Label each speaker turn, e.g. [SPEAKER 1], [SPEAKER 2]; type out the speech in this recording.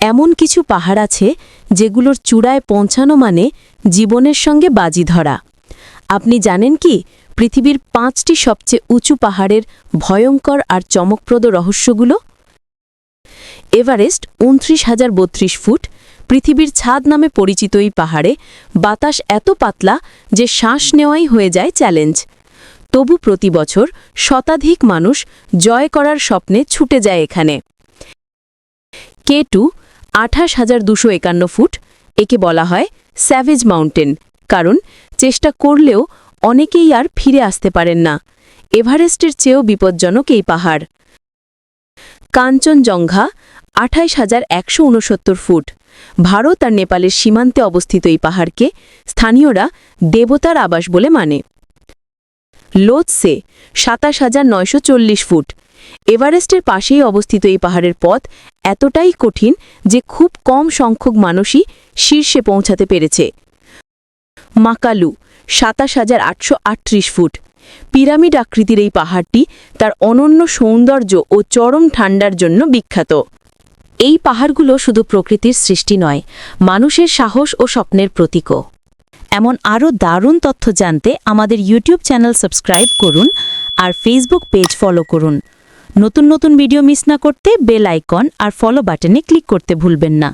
[SPEAKER 1] এমন কিছু পাহাড় আছে যেগুলোর চূড়ায় পৌঁছানো মানে জীবনের সঙ্গে বাজি ধরা। আপনি জানেন কি, পৃথিবীর পাঁচটি সবচেয়ে উঁচু পাহাড়ের ভয়ঙ্কর আর চমকপ্রদ রহস্যগুলো? এভারেস্ট উনত্রিশ হাজার বত্রিশ ফুট, পৃথিবীর ছাদ নামে পরিচিত এই পাহাড়ে বাতাস এত পাতলা যে শ্বাস নেওয়াই হয়ে যায় চ্যালেঞ্জ। তবু প্রতি বছর শতাধিক মানুষ জয় করার স্বপ্নে ছুটে যায় এখানে। কে টু আঠাশ হাজার দুশো একান্ন ফুট, একে বলা হয় স্যাভেজ মাউন্টেন, কারণ চেষ্টা করলেও অনেকেই আর ফিরে আসতে পারেন না। এভারেস্টের চেয়েও বিপজ্জনক এই পাহাড়। কাঞ্চনজঙ্ঘা আঠাইশ হাজার একশো উনসত্তর ফুট। ভারত আর নেপালের সীমান্তে অবস্থিত এই পাহাড়কে স্থানীয়রা দেবতার আবাস বলে মানে। লোৎসে সাতাশ হাজার নয়শো চল্লিশ ফুট এভারেস্টের পাশেই অবস্থিত এই পাহাড়ের পথ এতটাই কঠিন যে খুব কম সংখ্যক মানুষই শীর্ষে পৌঁছাতে পেরেছে। মাকালু, সাতাশ হাজার আটশো ফুট। পিরামিড আকৃতির এই পাহাড়টি তার অনন্য সৌন্দর্য ও চরম ঠান্ডার জন্য বিখ্যাত। এই পাহাড়গুলো শুধু প্রকৃতির সৃষ্টি নয়, মানুষের সাহস ও স্বপ্নের প্রতীকও। এমন আরও দারুণ তথ্য জানতে আমাদের ইউটিউব চ্যানেল সাবস্ক্রাইব করুন আর ফেসবুক পেজ ফলো করুন। নতুন নতুন ভিডিও মিস না করতে বেল আইকন আর ফলো বাটনে ক্লিক করতে ভুলবেন না।